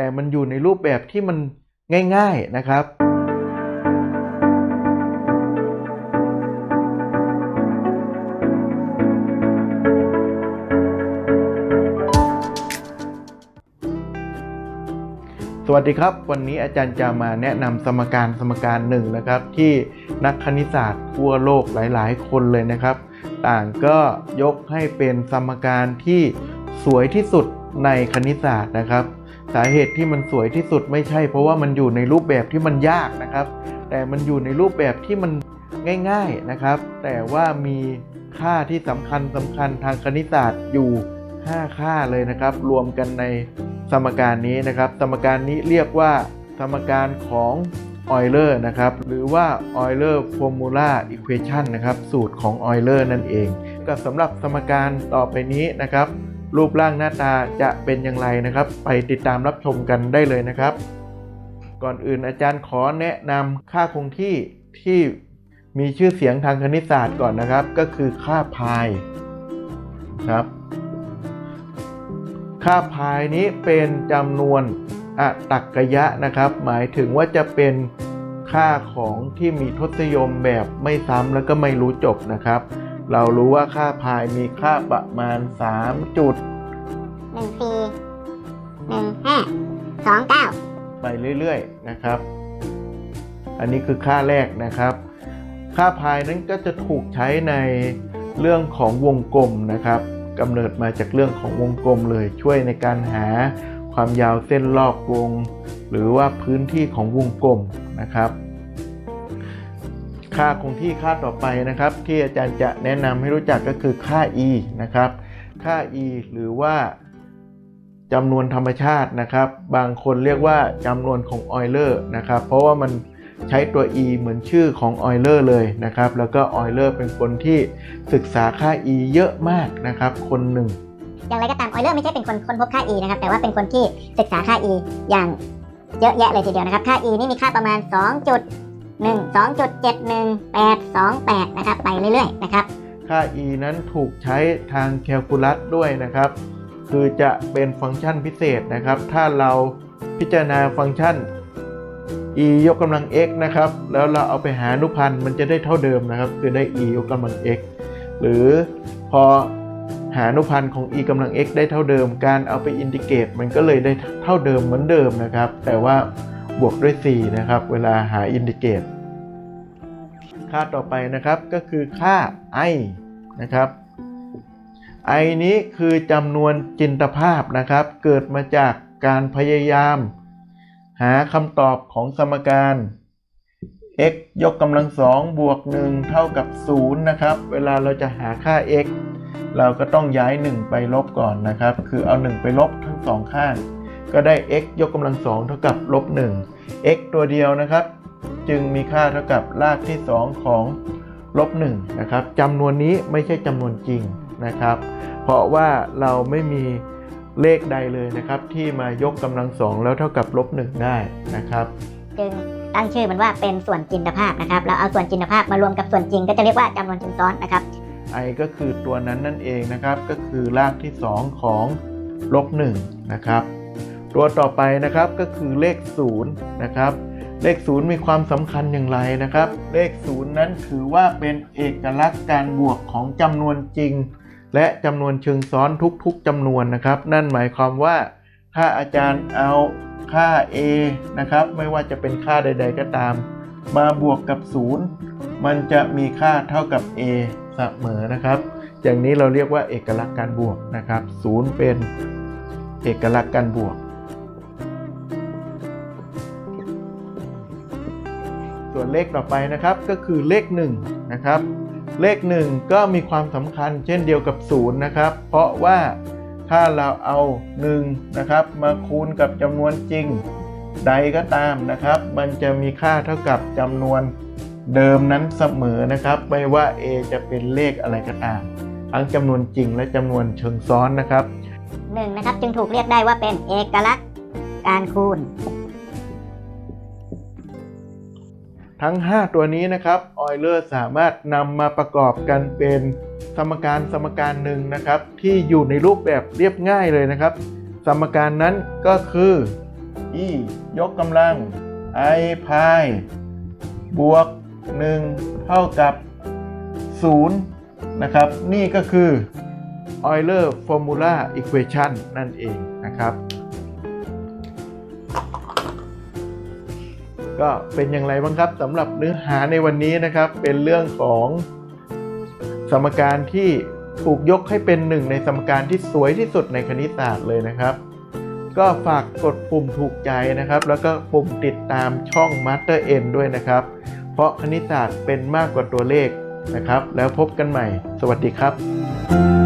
แต่มันอยู่ในรูปแบบที่มันง่าย ๆนะครับ สวัสดีครับ วันนี้อาจารย์จะมาแนะนำสมการสมการหนึ่งนะครับ ที่นักคณิตศาสตร์ทั่วโลกหลาย ๆ คนเลยนะครับ ต่างก็ยกให้เป็นสมการที่สวยที่สุดในคณิตศาสตร์นะครับ สาเหตุที่มันสวยที่สุดไม่ใช่ เพราะว่ามันอยู่ในรูปแบบที่มันยากนะครับ แต่มันอยู่ในรูปแบบที่มันง่ายๆนะครับ แต่ว่ามีค่าที่สำคัญสำคัญทางคณิตศาสตร์อยู่ 5 ค่าเลยนะครับ รวมกันในสมการนี้นะครับ สมการนี้เรียกว่าสมการของออยเลอร์นะครับ หรือว่า Euler Formula Equation นะครับ สูตรของออยเลอร์นั่นเอง ก็สำหรับสมการต่อไปนี้นะครับ รูปร่างหน้าตาจะเป็นอย่างไรนะครับ ไปติดตามรับชมกันได้เลยนะครับ ก่อนอื่นอาจารย์ขอแนะนำค่าคงที่ที่มีชื่อเสียงทางคณิตศาสตร์ก่อนนะครับ ก็คือค่าพายครับ ค่าพายนี้เป็นจำนวนอตักกยะนะครับ หมายถึงว่าจะเป็นค่าของที่มีทศนิยมแบบไม่ซ้ำแล้วก็ไม่รู้จบนะครับ เรารู้ว่าค่าพายมีค่าประมาณ 3 จุด หนึ่งสี่หนึ่งห้าสองเก้าไปเรื่อยๆนะครับ อันนี้คือค่าแรกนะครับ ค่าพายนั้นก็จะถูกใช้ในเรื่องของวงกลมนะครับกำเนิดมาจากเรื่องของวงกลมเลยช่วยในการหาความยาวเส้นรอบวง หรือว่าพื้นที่ของวงกลมนะครับ ค่าคงที่ค่าต่อไปนะครับ ที่อาจารย์จะแนะนำให้รู้จักก็คือค่า e นะครับ ค่า e หรือว่าจำนวนธรรมชาตินะครับ บางคนเรียกว่าจำนวนของออยเลอร์นะครับ เพราะว่ามันใช้ตัว e เหมือนชื่อของออยเลอร์เลยนะครับ แล้วก็ออยเลอร์เป็นคนที่ศึกษาค่า e เยอะมากนะครับ คนหนึ่ง อย่างไรก็ตามออยเลอร์ไม่ใช่เป็นคนค้นพบค่า e นะครับ แต่ว่าเป็นคนที่ศึกษาค่า e อย่างเยอะแยะเลยทีเดียวนะครับ ค่า e นี่มีค่าประมาณ 2 จุด1 2จุด7 1 8 2 8 นะครับ ไปเรื่อยๆ นะครับ ค่า e นั้นถูกใช้ทางแคลคูลัสด้วยนะครับ คือจะเป็นฟังก์ชันพิเศษนะครับ ถ้าเราพิจารณาฟังก์ชัน e ยกกำลัง x นะครับ แล้วเราเอาไปหาอนุพันธ์มันจะได้เท่าเดิมนะครับ คือได้ e ยกกำลัง x หรือพอหาอนุพันธ์ของ e กำลัง x ได้เท่าเดิม การเอาไปอินทิเกรตมันก็เลยได้เท่าเดิมเหมือนเดิมนะครับ แต่ว่า บวกด้วย 4 นะครับ เวลาหาอินทิเกตค่าต่อไปนะครับก็คือค่า i นะครับ i นี้คือจำนวนจินตภาพนะครับ เกิดมาจากการพยายาม หาคำตอบของสมการ x ยกกำลังสองบวก 1 เท่ากับ 0 นะครับ เวลาเราจะหาค่า x เราก็ต้องย้าย 1 ไปลบก่อนนะครับ คือเอา 1 ไปลบทั้งสองข้าง ก็ได้ x ยกกำลังสองเท่ากับลบ1 x ตัวเดียวนะครับ จึงมีค่าเท่ากับรากที่ 2 ของลบ1นะครับจำนวนนี้ไม่ใช่จำนวนจริงนะครับ เพราะว่าเราไม่มีเลขใดเลยนะครับ ที่มายกกำลังสองแล้วเท่ากับลบ1ได้นะครับจึงตั้งชื่อมันว่าเป็นส่วนจินตภาพนะครับเราเอาส่วนจินตภาพมารวมกับส่วนจริง ก็จะเรียกว่าจำนวนจำซ้อนนะครับ i ก็คือตัวนั้นนั่นเองนะครับ ก็คือรากที่ 2 ของลบ1นะครับ ตัวต่อไปนะครับก็คือเลข0นะครับเลข0มีความสำคัญอย่างไรนะครับ เลข0นั้นถือว่าเป็นเอกลักษณ์การบวกของจำนวนจริง และจำนวนเชิงซ้อนทุกๆจำนวนนะครับ นั่นหมายความว่าถ้าอาจารย์เอาค่า a นะครับ ไม่ว่าจะเป็นค่าใด ๆ ก็ตาม มาบวกกับ 0 มันจะมีค่าเท่ากับ a เสมอนะครับ อย่างนี้เราเรียกว่าเอกลักษณ์การบวกนะครับ 0 เป็นเอกลักษณ์การบวก ส่วนเลขต่อไปนะครับก็คือเลข1นะครับเลข 1 ก็มีความสำคัญเช่นเดียวกับ0นะครับเพราะว่าถ้าเราเอา1นะครับมาคูณกับจำนวนจริงใดก็ตามนะครับ มันจะมีค่าเท่ากับจำนวนเดิมนั้นเสมอนะครับ ไม่ว่า a จะเป็นเลขอะไรก็ตาม ทั้งจำนวนจริงและจำนวนเชิงซ้อนนะครับ1นะครับจึงถูกเรียกได้ว่าเป็นเอกลักษณ์การคูณ ทั้ง 5 ตัวนี้นะครับออยเลอร์สามารถนำมาประกอบกันเป็นสมการสมการหนึ่งนะครับ ที่อยู่ในรูปแบบเรียบง่ายเลยนะครับ สมการนั้นก็คือ e ยกกำลัง i พายบวก 1 เท่ากับ 0 นะครับ นี่ก็คือ Euler Formula Equation นั่นเองนะครับ ก็เป็นอย่างไรบ้างครับสำหรับเนื้อหาในวันนี้นะครับ เป็นเรื่องของสมการที่ถูกยกให้เป็นหนึ่งในสมการที่สวยที่สุดในคณิตศาสตร์เลยนะครับ ก็ฝากกดปุ่มถูกใจนะครับ แล้วก็ปุ่มติดตามช่อง Master N ด้วยนะครับ เพราะคณิตศาสตร์เป็นมากกว่าตัวเลขนะครับ แล้วพบกันใหม่ สวัสดีครับ